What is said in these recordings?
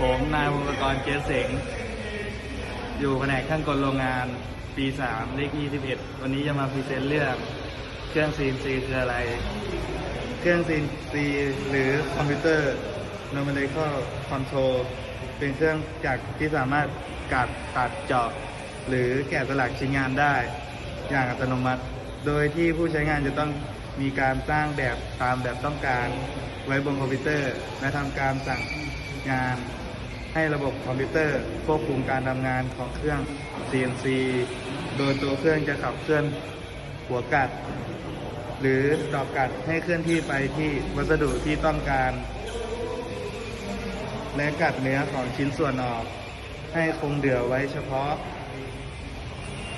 ผมนายวงศกรเจเสงอยู่แผนกช่างกลโรงงานปี 3 เลข 21 วันนี้จะมาพรีเซนต์เรื่องเครื่อง CNC คืออะไร เครื่อง CNC หรือคอมพิวเตอร์ numerical control เป็นเครื่องจักรที่สามารถกัดตัดเจาะ หรือแกะสลักชิ้นงานได้ อย่างอัตโนมัติ โดยที่ผู้ใช้งานจะต้องมีการสร้างแบบตามแบบต้องการไว้บนคอมพิวเตอร์ และทำการสั่งงาน ให้ระบบคอมพิวเตอร์ควบคุมการทำงานของเครื่อง CNC โดยตัวเครื่องจะขับเคลื่อนหัวกัด หรือดอกกัดให้เคลื่อนที่ไปที่วัสดุที่ต้องการ และกัดเนื้อของชิ้นส่วนออก ให้คงเหลือไว้เฉพาะ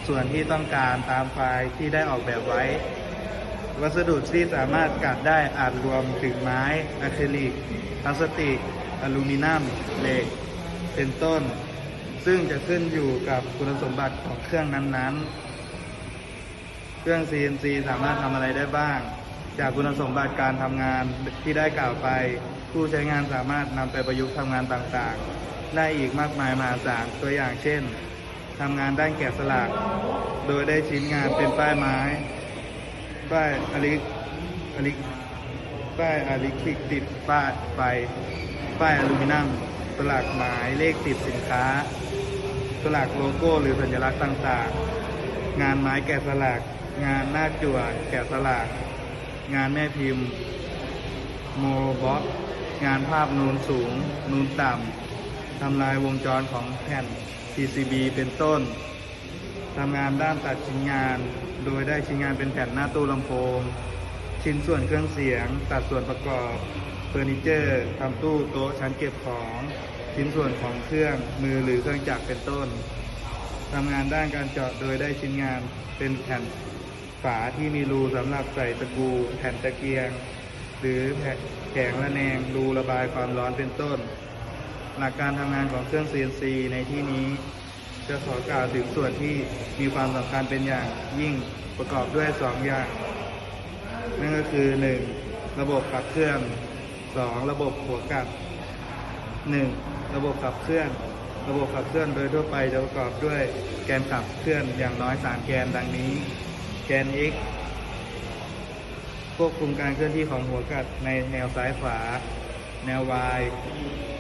ส่วนที่ต้องการตามไฟล์ที่ได้ออกแบบไว้ วัสดุที่สามารถกัดได้อาจรวมถึงไม้อะคริลิกพลาสติกอลูมิเนียมเหล็ก เป็นต้น ซึ่งจะขึ้นอยู่กับคุณสมบัติของเครื่องนั้นๆ เครื่อง CNC สามารถทำอะไรได้บ้าง จากคุณสมบัติการทำงานที่ได้กล่าวไป ผู้ใช้งานสามารถนำไปประยุกต์ทำงานต่างๆ ได้อีกมากมายมหาศาลตัวอย่างเช่นทำงานด้านแกะสลัก โดยได้ชิ้นงานเป็นป้ายไม้ ป้ายอลิอลิป้ายอลิคลิกติดป้ายไฟป้ายอลูมิเนียม สลักหมายเลขติดสินค้า สลักโลโก้หรือสัญลักษณ์ต่างๆ งานไม้แกะสลักงานหน้าจั่วแกะสลักงานแม่พิมพ์ โมบ็อกงานภาพนูนสูง นูนต่ำ ทำลายวงจรของแผ่น PCB เป็นต้น ทำงานด้านตัดชิ้นงาน โดยได้ชิ้นงานเป็นแผ่นหน้าตู้ลำโพง ชิ้นส่วนเครื่องเสียง ตัดส่วนประกอบ เฟอร์นิเจอร์ทำตู้โต๊ะชั้นเก็บของชิ้นส่วนของเครื่องมือหรือเครื่องจักรเป็นต้นทำงานด้านการเจาะโดยได้ชิ้นงานเป็นแผ่นฝาที่มีรูสำหรับใส่ตะกูแผ่นตะเกียง หรือแผแผงระแนงรูระบายความร้อนเป็นต้น หลักการทำงานของเครื่อง CNC ในที่นี้ จะขอกล่าวถึงส่วนที่มีความสำคัญเป็นอย่างยิ่งประกอบด้วย 2 อย่าง นั่นก็คือ 1. ระบบขับเคลื่อน 2. ระบบหัวกัด 1. ระบบขับเคลื่อน ระบบขับเคลื่อนโดยทั่วไปจะประกอบด้วยแกนขับเคลื่อนอย่างน้อย 3 แกนดังนี้ แกน x ควบคุมการเคลื่อนที่ของหัวกัดในแนวซ้ายขวา แนว y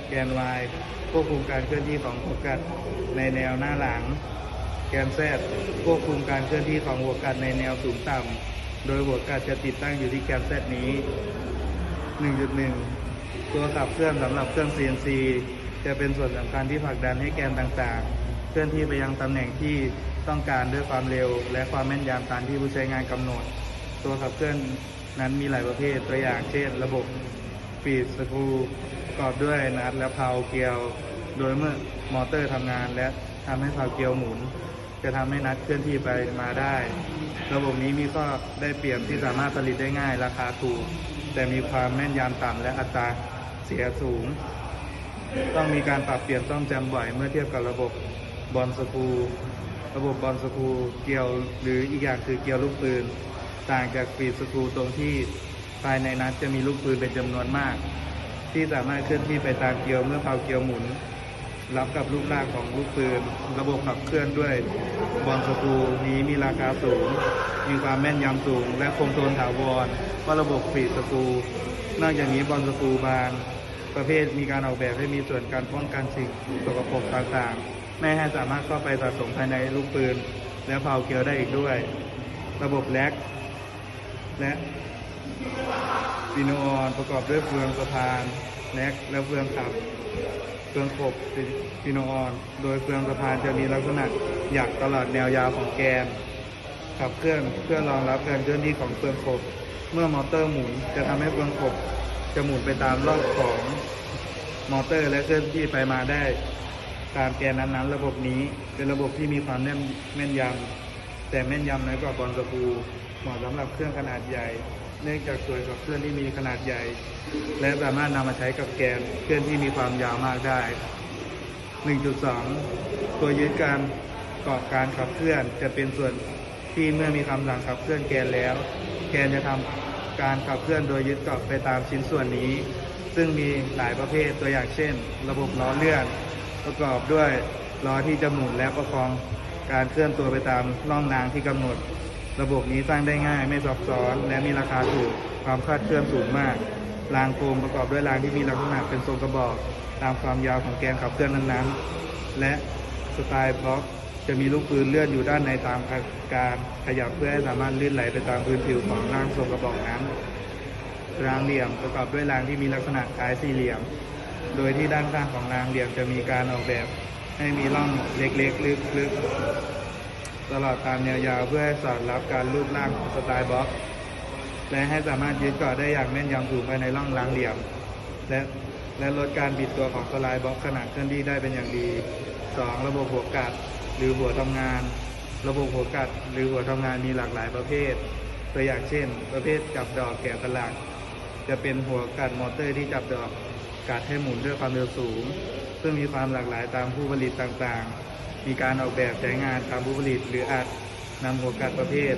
แกน y ควบคุมการเคลื่อนที่ของหัวกัดในแนวหน้าหลัง แกน z ควบคุมการเคลื่อนที่ของหัวกัดในแนวสูงต่ำโดยหัวกัดจะติดตั้งอยู่ที่แกน z นี้ 1.1 ตัวขับเคลื่อนสำหรับเครื่อง CNC จะเป็นส่วนสำคัญที่ผลักดันให้แกนต่างๆ เคลื่อนที่ไปยังตำแหน่งที่ต้องการด้วยความเร็ว และความแม่นยำตามที่ผู้ใช้งานกำหนด ตัวขับเคลื่อนนั้นมีหลายประเภทตัวอย่างเช่น ระบบปีดสกรูประกอบด้วยนัดและเพลาเกลียว โดยเมื่อมอเตอร์ทำงาน และทำให้เพลาเกลียวหมุน จะทำให้นัดเคลื่อนที่ไปมาได้ ระบบนี้มีข้อได้เปรียบที่สามารถผลิตได้ง่ายราคาถูก แต่มีความแม่นยำต่ำและอัตราเสียสูง ต้องมีการปรับเปลี่ยนซ่อมแซมบ่อยเมื่อเทียบกับระบบบอลสกูระบบบอลสกูเกลียวหรืออีกอย่างคือเกลียวลูกปืน ต่างจากปีดสกูตรงที่ภายในนัดจะมีลูกปืนเป็นจำนวนมาก ที่สามารถเคลื่อนที่ไปตามเกลียวเมื่อเผาเกลียวหมุน รับกับลูกลาของลูกปืน ระบบขับเคลื่อนด้วยบอลสกูนี้มีราคาสูง มีความแม่นยำสูง และคงทนถาวรเพราะระบบปีดสกูนอกจากนี้บอลสกูบางประเภทมีการออกแบบให้มีส่วนการป้องกันสิ่งสกปรกต่างๆ ไม่ให้สามารถเข้าไปสะสมภายในลูกปืน และเผาเกลียวได้อีกด้วย ระบบแลกและ ฟิโนออนประกอบด้วยเฟืองสะพานแลกและเฟืองขับ เฟืองขบฟิโนออน โดยเฟืองสะพานจะมีลักษณะหยักตลอดแนวยาวของแกน ขับเคลื่อนเพื่อรองรับการเคลื่อนที่ของเฟืองขบ เมื่อมอเตอร์หมุนจะทำให้เฟืองขบจะหมุนไปตามรอบของมอเตอร์และเคลื่อนที่ไปมาได้ตามแกนนั้นๆ ระบบนี้เป็นระบบที่มีความแน่นแม่นยำแต่แม่นยำน้อยกว่าบอลสกูเหมาะสำหรับเครื่องขนาดใหญ่ เนื่องจากส่วนขับเคลื่อนที่มีขนาดใหญ่ และสามารถนำมาใช้กับแกนเคลื่อนที่มีความยาวมากได้ 1.2 ตัวยึดการเกาะการขับเคลื่อนจะเป็นส่วนที่เมื่อมีคำสั่งขับเคลื่อนแกนแล้ว แกนจะทำการขับเคลื่อนโดยยึดเกาะไปตามชิ้นส่วนนี้ ซึ่งมีหลายประเภทตัวอย่างเช่น ระบบล้อเลื่อน ประกอบด้วยล้อที่จะหมุนและประคองการเคลื่อนตัวไปตามร่องรางที่กำหนด ระบบนี้สร้างได้ง่ายไม่ซับซ้อนและมีราคาถูกความคลาดเคลื่อนสูงมาก รางโฟมประกอบด้วยรางที่มีลักษณะเป็นทรงกระบอกตามความยาวของแกนขับเคลื่อนนั้นๆ และสไตล์บล็อกจะมีลูกปืนเลื่อนอยู่ด้านในตามการขยับเพื่อให้สามารถลื่นไหลไปตามพื้นผิวของร่างทรงกระบอกนั้น รางเหลี่ยมประกอบด้วยรางที่มีลักษณะคล้ายสี่เหลี่ยม โดยที่ด้านข้างของรางเหลี่ยมจะมีการออกแบบ ให้มีร่องเล็กๆลึกๆ ตลอดตามแนวยาวเพื่อให้สอดรับการรูปร่างของสไตล์บล็อก และให้สามารถยึดเกาะได้อย่างแม่นยำถูกภายในร่องรางเหลี่ยม และและลดการบิดตัวของสไลด์บล็อกขณะเคลื่อนที่ได้เป็นอย่างดี 2. ระบบหัวกัดหรือหัวทำงาน ระบบหัวกัดหรือหัวทำงานมีหลากหลายประเภท ตัวอย่างเช่น ประเภทจับดอกแกะสลัก จะเป็นหัวกัดมอเตอร์ที่จับดอกกัดให้หมุนด้วยความเร็วสูง ซึ่งมีความหลากหลายตามผู้ผลิตต่างๆ มีการออกแบบใช้งานตามผู้ผลิต หรืออาจนำหัวกัดประเภท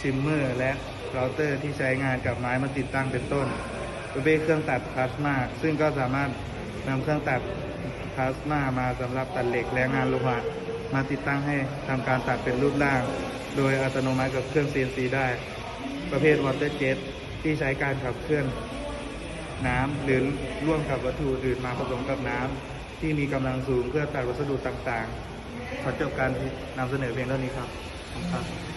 ชิมเมอร์ และเราเตอร์ที่ใช้งานกับไม้มาติดตั้งเป็นต้น ประเภทเครื่องตัดพลาสมาซึ่งก็สามารถนำเครื่องตัดพลาสมามาสำหรับตัดเหล็กและงานโลหะมาติดตั้งให้ทำการตัดเป็นรูปร่าง โดยอัตโนมัติกับเครื่อง CNC ได้ ประเภทวอเตอร์เจ็ตที่ใช้การขับเคลื่อนน้ำหรือร่วมกับวัตถุอื่นมาผสมกับน้ำ ที่มีกำลังสูงเพื่อตัดวัสดุต่างๆ ขอจบการนำเสนอเพียงเท่านี้ครับขอบคุณครับ